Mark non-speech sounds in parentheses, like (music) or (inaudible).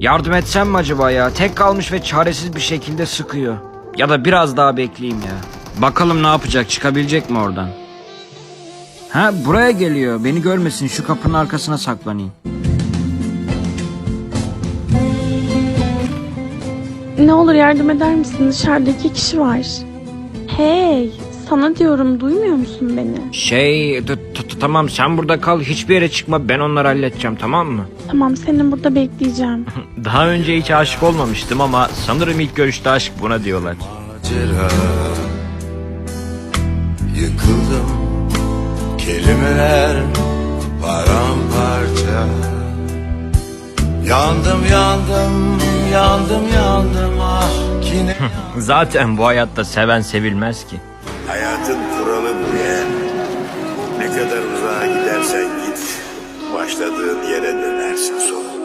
Yardım etsem mi acaba ya? Tek kalmış ve çaresiz bir şekilde sıkıyor. Ya da biraz daha bekleyeyim ya. Bakalım ne yapacak? Çıkabilecek mi oradan? Ha buraya geliyor. Beni görmesin. Şu kapının arkasına saklanayım. Ne olur yardım eder misin? Dışarıda iki kişi var. Hey, sana diyorum duymuyor musun beni? Şey tamam sen burada kal. Hiçbir yere çıkma. Ben onları halledeceğim tamam mı? Tamam senin burada bekleyeceğim. (laughs) Daha önce hiç aşık olmamıştım ama sanırım ilk görüşte aşk buna diyorlar. macera Yıkıldım kelimeler paramparça Yandım yandım yandım yandım ah (laughs) Zaten bu hayatta seven sevilmez ki. Hayatın kuralı bu ya. Ne kadar uzağa gidersen git, başladığın yere dönersin sonra.